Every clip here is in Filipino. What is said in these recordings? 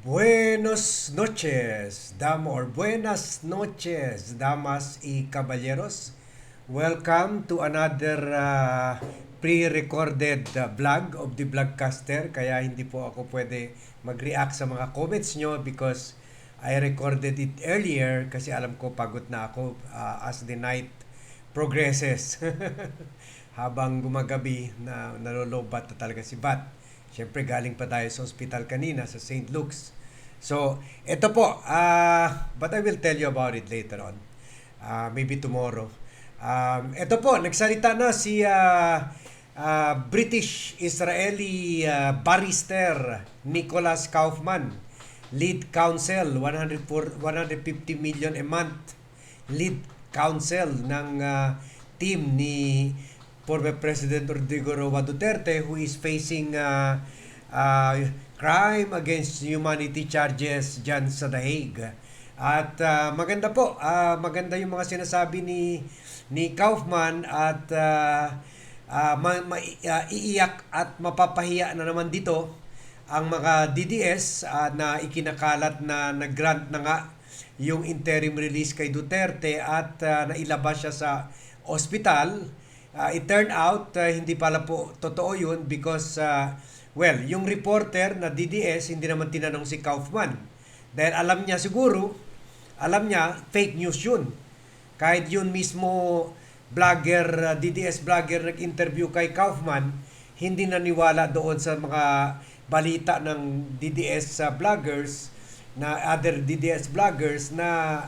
Buenos noches, dam or buenas noches, damas y caballeros. Welcome to another uh, pre-recorded uh, vlog of the Vlogcaster. Kaya hindi po ako pwede mag-react sa mga comments nyo because I recorded it earlier kasi alam ko pagod na ako uh, as the night progresses. Habang gumagabi na nalolobat na talaga si Bat. Siyempre, galing pa tayo sa ospital kanina sa St. Luke's. So, ito po. Uh, but I will tell you about it later on. Uh, maybe tomorrow. Um, ito po, nagsalita na si uh, uh, British-Israeli uh, barrister Nicholas Kaufman. Lead counsel, 100 for, 150 million a month. Lead counsel ng uh, team ni former President Rodrigo Roa Duterte who is facing uh, uh, crime against humanity charges dyan sa The Hague. At uh, maganda po, uh, maganda yung mga sinasabi ni ni Kaufman at uh, uh, ma, ma, uh, iiyak at mapapahiya na naman dito ang mga DDS uh, na ikinakalat na nag-grant na nga yung interim release kay Duterte at uh, nailabas siya sa ospital Uh, it turned out, uh, hindi pala po totoo yun because, uh, well, yung reporter na DDS, hindi naman tinanong si Kaufman. Dahil alam niya siguro, alam niya, fake news yun. Kahit yun mismo vlogger, uh, DDS vlogger nag-interview kay Kaufman, hindi naniwala doon sa mga balita ng DDS uh, vloggers, na other DDS vloggers na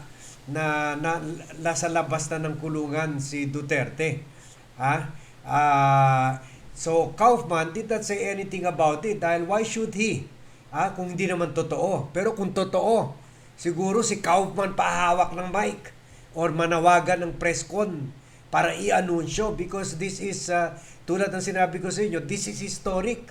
na, na nasa labas na ng kulungan si Duterte. Ha? Uh, so Kaufman did not say anything about it dahil why should he? Ha? Kung hindi naman totoo. Pero kung totoo, siguro si Kaufman pahawak ng mic or manawagan ng press con para i-anunsyo because this is uh, tulad ng sinabi ko sa inyo, this is historic.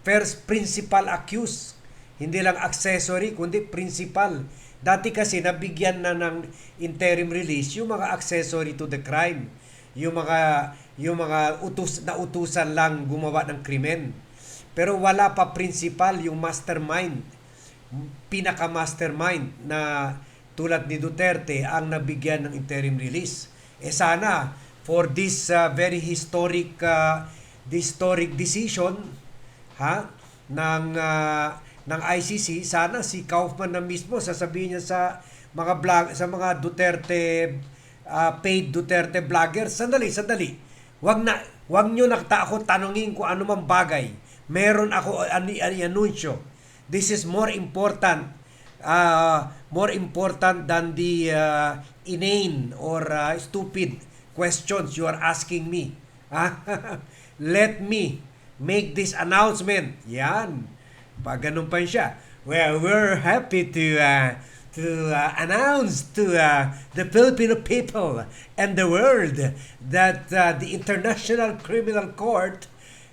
First principal accused. Hindi lang accessory, kundi principal. Dati kasi nabigyan na ng interim release yung mga accessory to the crime yung mga yung mga utos na utusan lang gumawa ng krimen. Pero wala pa principal yung mastermind, pinaka mastermind na tulad ni Duterte ang nabigyan ng interim release. Eh sana for this uh, very historic uh, historic decision ha ng uh, ng ICC sana si Kaufman na mismo sasabihin niya sa mga blog sa mga Duterte uh, paid Duterte vlogger. Sandali, sandali. Wag na wag niyo nakta ako tanungin kung ano mang bagay. Meron ako ani, ani anunsyo. This is more important uh, more important than the uh, inane or uh, stupid questions you are asking me. Let me make this announcement. Yan. Pag ganun pa siya. Well, we're happy to uh, to uh, announce to uh, the Filipino people and the world that uh, the International Criminal Court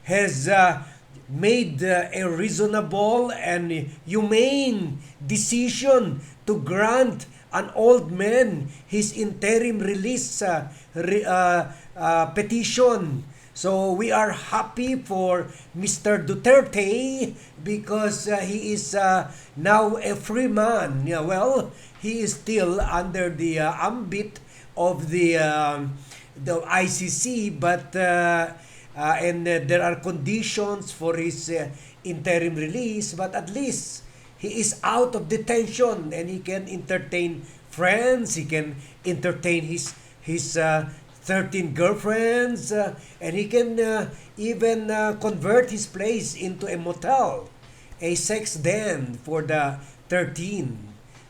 has uh, made uh, a reasonable and humane decision to grant an old man his interim release uh, re, uh, uh, petition So we are happy for Mr. Duterte because uh, he is uh, now a free man. Yeah, well, he is still under the uh, ambit of the uh, the ICC, but uh, uh, and uh, there are conditions for his uh, interim release. But at least he is out of detention and he can entertain friends. He can entertain his his uh, 13 girlfriends, uh, and he can uh, even uh, convert his place into a motel, a sex den for the 13.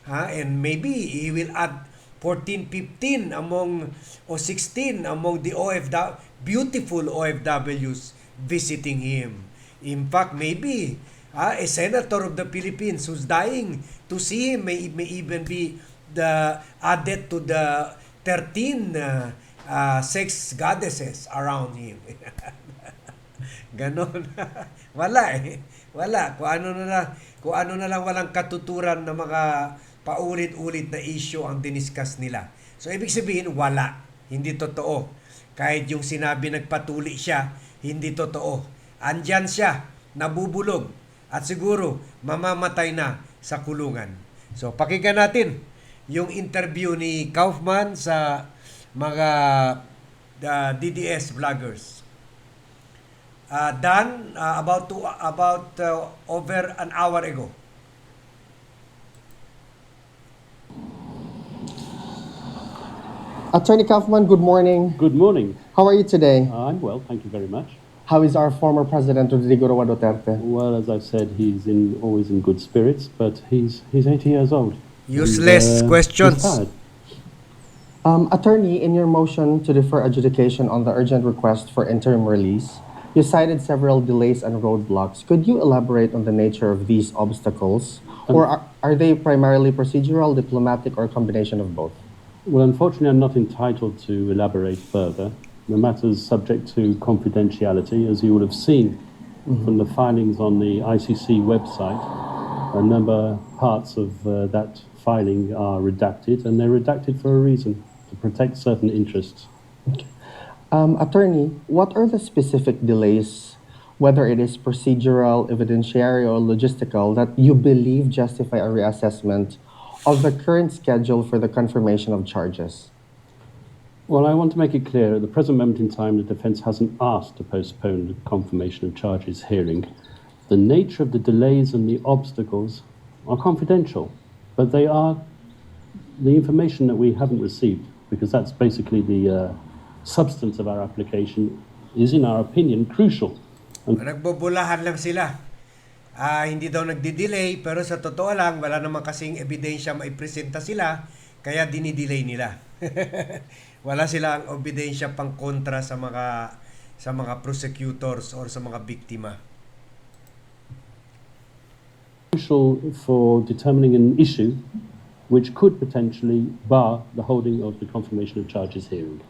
Huh? And maybe he will add 14, 15 among, or 16 among the OFW, beautiful OFWs visiting him. In fact, maybe uh, a senator of the Philippines who's dying to see him may, may even be the added to the 13 uh, uh, sex goddesses around him. Ganon. Wala eh. Wala. Kung ano na lang, kung ano na lang walang katuturan na mga paulit-ulit na issue ang diniskas nila. So, ibig sabihin, wala. Hindi totoo. Kahit yung sinabi nagpatuli siya, hindi totoo. Andyan siya, nabubulog. At siguro, mamamatay na sa kulungan. So pakinggan natin yung interview ni Kaufman sa mga uh, DDS vloggers. Uh, done uh, about to, about uh, over an hour ago. Attorney Kaufman, good morning. Good morning. How are you today? I'm well, thank you very much. How is our former President Rodrigo Roa Duterte? Well, as I've said, he's in always in good spirits, but he's he's 80 years old. Useless And, uh, questions. Um, attorney, in your motion to defer adjudication on the urgent request for interim release, you cited several delays and roadblocks. Could you elaborate on the nature of these obstacles? Or are, are they primarily procedural, diplomatic, or a combination of both? Well, unfortunately, I'm not entitled to elaborate further. The matter is subject to confidentiality, as you would have seen from the filings on the ICC website. A number parts of uh, that filing are redacted, and they're redacted for a reason to protect certain interests. Um, attorney, what are the specific delays, whether it is procedural, evidentiary, or logistical, that you believe justify a reassessment of the current schedule for the confirmation of charges? Well, I want to make it clear at the present moment in time, the defence hasn't asked to postpone the confirmation of charges hearing. The nature of the delays and the obstacles are confidential, but they are the information that we haven't received, because that's basically the uh, substance of our application, is, in our opinion, crucial. Nagbubulahan lang sila. Ah, hindi daw nagdi-delay pero sa totoo lang wala naman kasing ebidensya maipresenta sila kaya dinidelay nila. wala silang ebidensya pang kontra sa mga sa mga prosecutors or sa mga biktima. Crucial for determining an issue which could potentially bar the holding of the confirmation of charges hearing.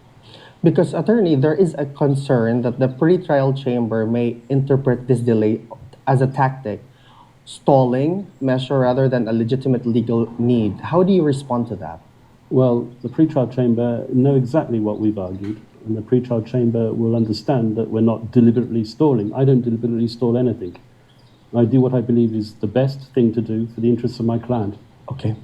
Because, attorney, there is a concern that the pretrial chamber may interpret this delay as a tactic, stalling measure rather than a legitimate legal need. How do you respond to that? Well, the pretrial chamber know exactly what we've argued, and the pretrial chamber will understand that we're not deliberately stalling. I don't deliberately stall anything. I do what I believe is the best thing to do for the interests of my client. Okay.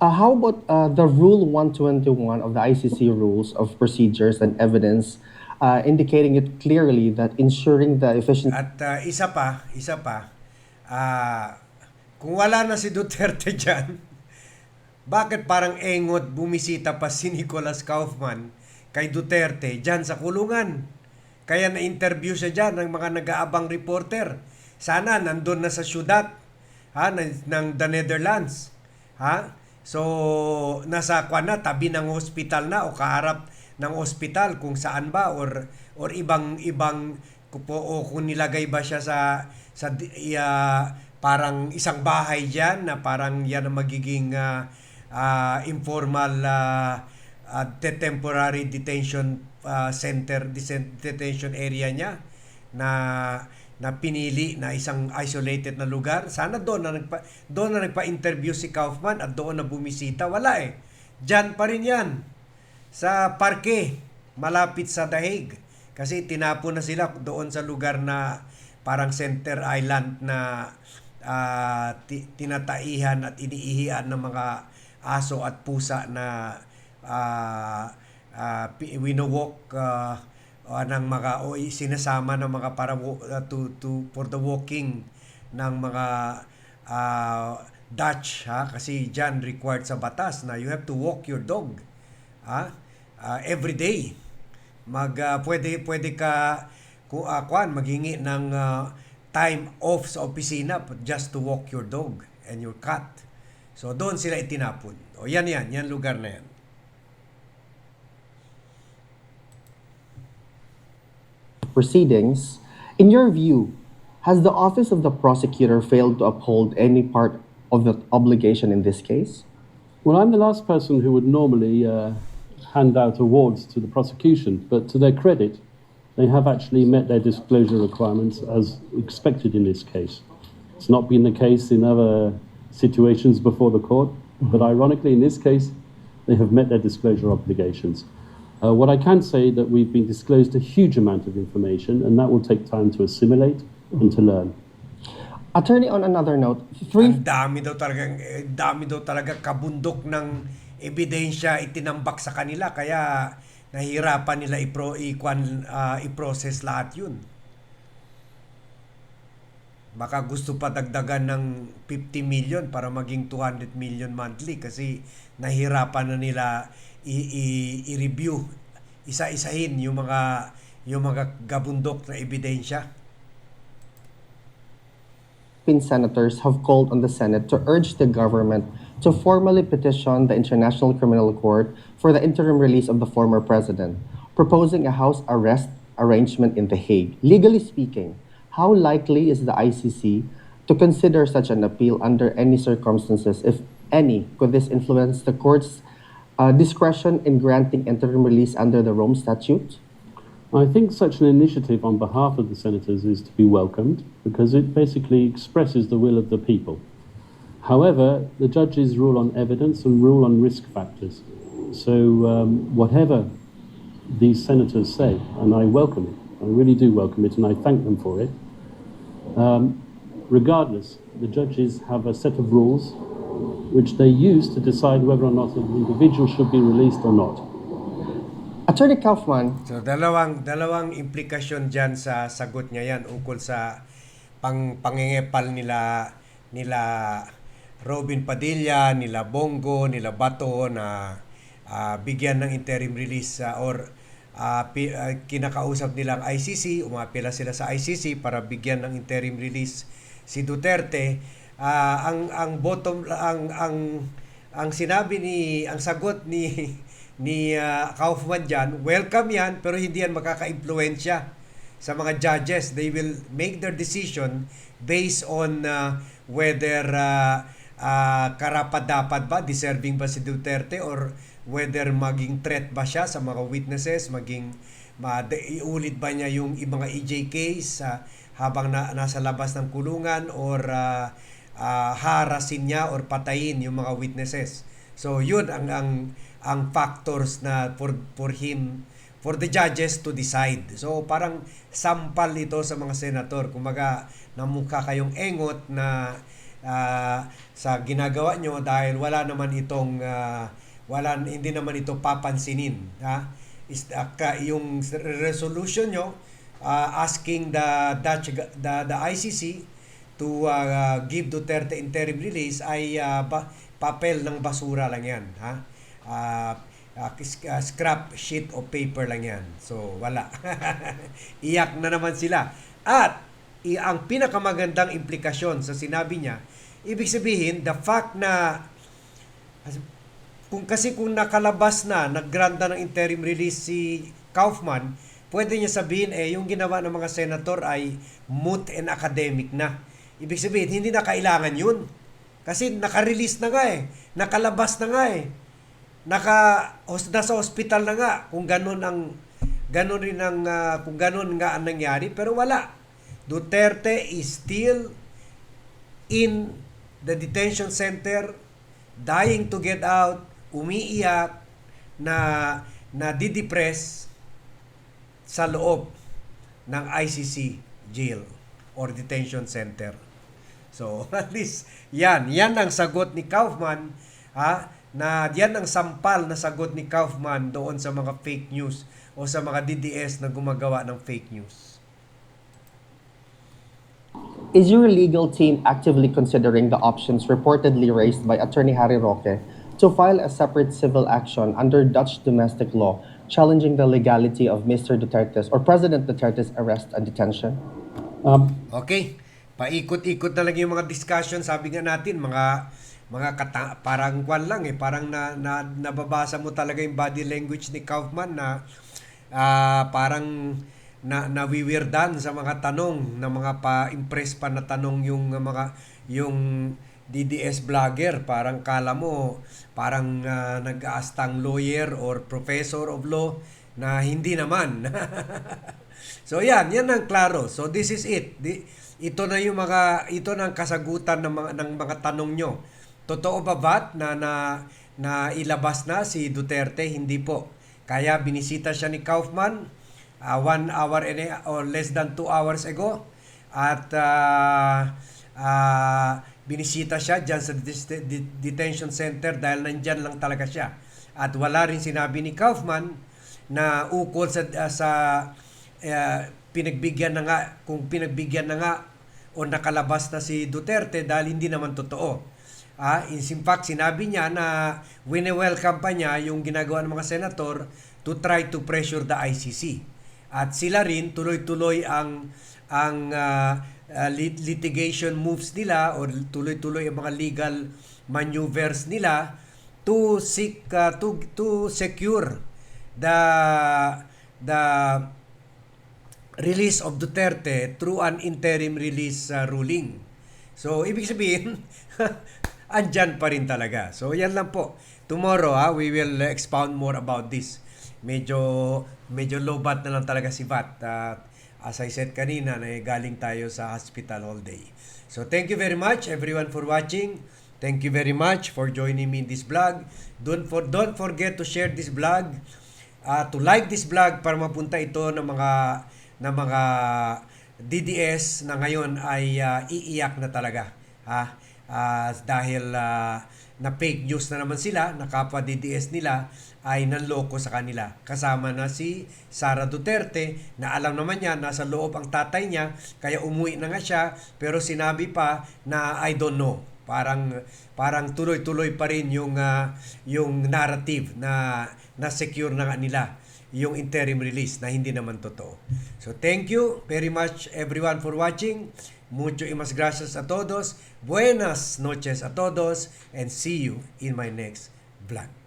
Uh, how about uh, the Rule 121 of the ICC Rules of Procedures and Evidence, uh, indicating it clearly that ensuring the efficiency... At ah, isa pa, isa pa, ah, kung wala na si Duterte dyan, bakit parang engot bumisita pa si Nicolas Kaufman kay Duterte dyan sa kulungan? Kaya na-interview siya dyan ng mga nag-aabang reporter. Sana nandun na sa syudad ha, ng, ng the Netherlands. Ha? So, nasa kwan na, tabi ng hospital na o kaharap ng hospital kung saan ba or or ibang ibang kupo o kung nilagay ba siya sa sa iya, parang isang bahay diyan na parang yan ang magiging ah, ah, informal ah, ah, de- temporary detention ah, center detention area niya na na pinili na isang isolated na lugar. Sana doon na nagpa doon na nagpa-interview si Kaufman at doon na bumisita. Wala eh. Diyan pa rin 'yan sa parke malapit sa Dahig kasi tinapon na sila doon sa lugar na parang center island na ti- tinataihan at iniihian ng mga aso at pusa na ah, ah, pi- winowalk ah, ah, ng mga o sinasama ng mga para ah, to, to for the walking ng mga ah, Dutch ha? Kasi diyan required sa batas na you have to walk your dog ha? Ah, every day. Mag ah, pwede pwede ka kung uh, kuan maghingi ng ah, time off sa opisina just to walk your dog and your cat so doon sila itinapon o yan yan yan lugar na yan proceedings, in your view, has the Office of the Prosecutor failed to uphold any part of the obligation in this case? Well, I'm the last person who would normally uh, hand out awards to the prosecution, but to their credit, they have actually met their disclosure requirements as expected in this case. It's not been the case in other situations before the court, but ironically, in this case, they have met their disclosure obligations. Uh, what I can say that we've been disclosed a huge amount of information, and that will take time to assimilate and to learn. Attorney, on another note, three Ang dami daw talaga, eh, dami daw talaga kabundok ng ebidensya itinambak sa kanila kaya nahirapan nila ipro ikwan ah, i-process lahat 'yun. Baka gusto pa dagdagan ng 50 million para maging 200 million monthly kasi nahirapan na nila i-review isa-isahin yung mga yung mga gabundok na ebidensya. Senators have called on the Senate to urge the government to formally petition the International Criminal Court for the interim release of the former president, proposing a house arrest arrangement in The Hague. Legally speaking, how likely is the ICC to consider such an appeal under any circumstances, if any? Could this influence the court's uh, discretion in granting interim release under the Rome Statute? I think such an initiative on behalf of the senators is to be welcomed because it basically expresses the will of the people. However, the judges rule on evidence and rule on risk factors. So, um, whatever these senators say, and I welcome it, I really do welcome it, and I thank them for it. Um, regardless, the judges have a set of rules which they use to decide whether or not an individual should be released or not. Attorney Kaufman, So dalawang dalawang implikasyon diyan sa sagot niya yan ukol sa pang pangingepal nila nila Robin Padilla, nila Bongo, nila Bato na ah, bigyan ng interim release ah, or ah, pi- ah, kinakausap nilang ICC, umapela sila sa ICC para bigyan ng interim release si Duterte. Ah, ang ang bottom ang ang ang sinabi ni ang sagot ni ni ah, Kaufman diyan, welcome yan pero hindi yan makaka-impluwensya sa mga judges. They will make their decision based on ah, whether uh, karapat-dapat ba, deserving ba si Duterte or whether maging threat ba siya sa mga witnesses, maging iulit ba niya yung i- mga EJ case ah, habang na, nasa labas ng kulungan or ah, ah, harasin niya or patayin yung mga witnesses. So yun ang ang ang factors na for for him for the judges to decide. So parang sampal ito sa mga senator. Kumaga namukha kayong engot na ah, sa ginagawa nyo dahil wala naman itong ah, wala hindi naman ito papansinin, ha? Is ka- yung resolution nyo ah, asking the Dutch the, the ICC to uh, give Duterte interim release ay uh, ba, papel ng basura lang yan ha? Kis- ah, scrap sheet of paper lang yan. So wala. Iyak na naman sila. At i- ang pinakamagandang implikasyon sa sinabi niya ibig sabihin the fact na kung kasi kung nakalabas na, naggranta ng interim release si Kaufman, pwede niya sabihin eh yung ginawa ng mga senator ay moot and academic na. Ibig sabihin, hindi na kailangan yun. Kasi naka-release na nga eh. Nakalabas na nga eh. Naka, nasa hospital na nga kung ganun ang ganun rin ang ah, kung ganun nga ang nangyari pero wala. Duterte is still in the detention center dying to get out, umiiyak na na didepress sa loob ng ICC jail or detention center. So, at least, yan. Yan ang sagot ni Kaufman, ha? Na yan ang sampal na sagot ni Kaufman doon sa mga fake news o sa mga DDS na gumagawa ng fake news. Is your legal team actively considering the options reportedly raised by Attorney Harry Roque to file a separate civil action under Dutch domestic law challenging the legality of Mr. Duterte's or President Duterte's arrest and detention? Um, Okay. Paikot-ikot na lang yung mga discussion. Sabi nga natin, mga mga kata- parang kwan lang eh, parang na, na nababasa mo talaga yung body language ni Kaufman na ah, parang na nawiwirdan sa mga tanong na mga pa-impress pa na tanong yung mga yung DDS vlogger parang kala mo parang ah, nag-aastang lawyer or professor of law na hindi naman So yan, yan ang klaro. So this is it. Di, ito na yung mga ito na ang kasagutan ng mga ng mga tanong nyo. Totoo ba ba na na na ilabas na si Duterte? Hindi po. Kaya binisita siya ni Kaufman uh, one hour and a, or less than two hours ago at uh, ah, binisita siya dyan sa detention center dahil nandyan lang talaga siya. At wala rin sinabi ni Kaufman na ukol sa, ah, sa ah, pinagbigyan na nga, kung pinagbigyan na nga o nakalabas na si Duterte dahil hindi naman totoo. Ah, in fact, sinabi niya na wini-welcome pa niya yung ginagawa ng mga senator to try to pressure the ICC. At sila rin tuloy-tuloy ang ang lit- litigation moves nila o tuloy-tuloy ang mga legal maneuvers nila to seek ah, to to secure the the release of Duterte through an interim release uh, ruling. So, ibig sabihin, andyan pa rin talaga. So, yan lang po. Tomorrow, ha, we will uh, expound more about this. Medyo, medyo low bat na lang talaga si Vat. Uh, as I said kanina, na galing tayo sa hospital all day. So, thank you very much everyone for watching. Thank you very much for joining me in this vlog. Don't, for, don't forget to share this vlog uh, to like this vlog para mapunta ito ng mga ng mga DDS na ngayon ay uh, iiyak na talaga ha Ah, dahil uh, na fake news na naman sila na kapwa DDS nila ay nanloko sa kanila kasama na si Sara Duterte na alam naman niya nasa loob ang tatay niya kaya umuwi na nga siya pero sinabi pa na I don't know parang parang tuloy-tuloy pa rin yung ah, yung narrative na na secure na nga nila yung interim release na hindi naman totoo. So thank you very much everyone for watching. Mucho y mas gracias a todos. Buenas noches a todos and see you in my next vlog.